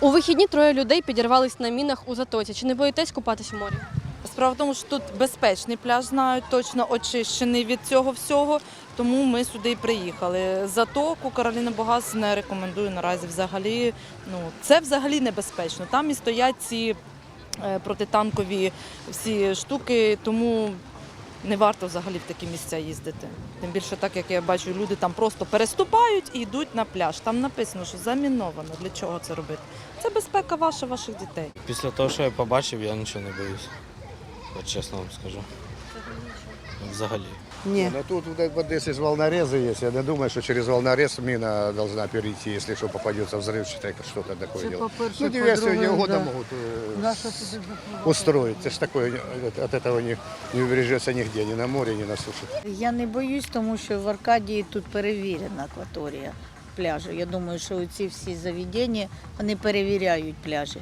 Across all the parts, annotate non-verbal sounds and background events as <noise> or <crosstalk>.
У вихідні троє людей підірвались на мінах у затоці. Чи не боїтесь купатись у морі? Справа в тому, що тут безпечний пляж, знають, точно очищений від цього всього, тому ми сюди і приїхали. Затоку Кароліна Богас не рекомендую наразі взагалі. Ну, це взагалі небезпечно. Там і стоять ці е, протитанкові всі штуки, тому не варто взагалі в такі місця їздити. Тим більше, так як я бачу, люди там просто переступають і йдуть на пляж. Там написано, що заміновано. Для чого це робити? Це безпека ваша, ваших дітей. Після того, що я побачив, я нічого не боюсь. От чесно вам скажу. Взагалі. Ні. Но тут вот в Одессе же волнорезы есть. Я не думаю, что через волнорез мина должна перейти, если что попадется взрывчатое, что-то такое Це дело. по-перше, Ну, диверсию по-друге, не угодно да. могут э, Наша туди запливати. устроить. Это ж такое, э, от этого не, не убережется нигде, ни на море, ни на суше. Я не боюсь, тому що в Аркадії тут перевірена акваторія пляжу. Я думаю, що ці всі заведення вони перевіряють пляжі.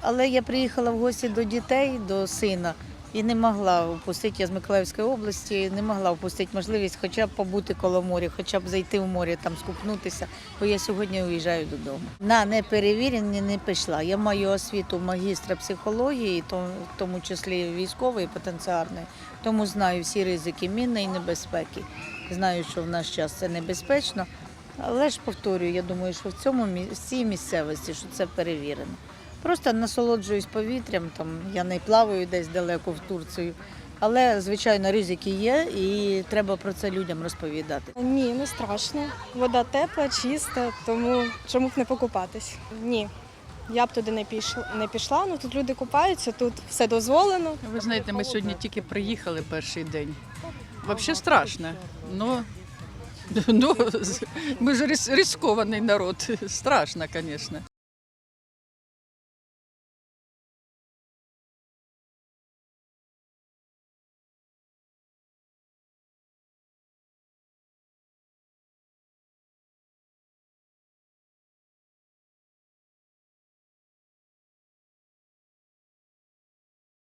Але я приїхала в гості до дітей, до сина, і не могла впустити, я з Миколаївської області, не могла впустити можливість хоча б побути коло моря, хоча б зайти в море, там скупнутися, бо я сьогодні уїжджаю додому. На неперевірені не пішла. Я маю освіту магістра психології, в тому числі військової потенціарної, тому знаю всі ризики мінної небезпеки. Знаю, що в наш час це небезпечно. Але ж повторюю, я думаю, що в цьому в місцевості, що це перевірено. Просто насолоджуюсь повітрям, там я не плаваю десь далеко в Турцію. Але, звичайно, ризики є, і треба про це людям розповідати. Ні, не страшно. Вода тепла, чиста, тому чому б не покупатись? Ні. Я б туди не пішла, не пішла. Ну тут люди купаються, тут все дозволено. Ви знаєте, ми сьогодні тільки приїхали перший день. Взагалі страшно. Ну, <laughs> ну, ми ж рис- рискований народ. Страшно, звісно.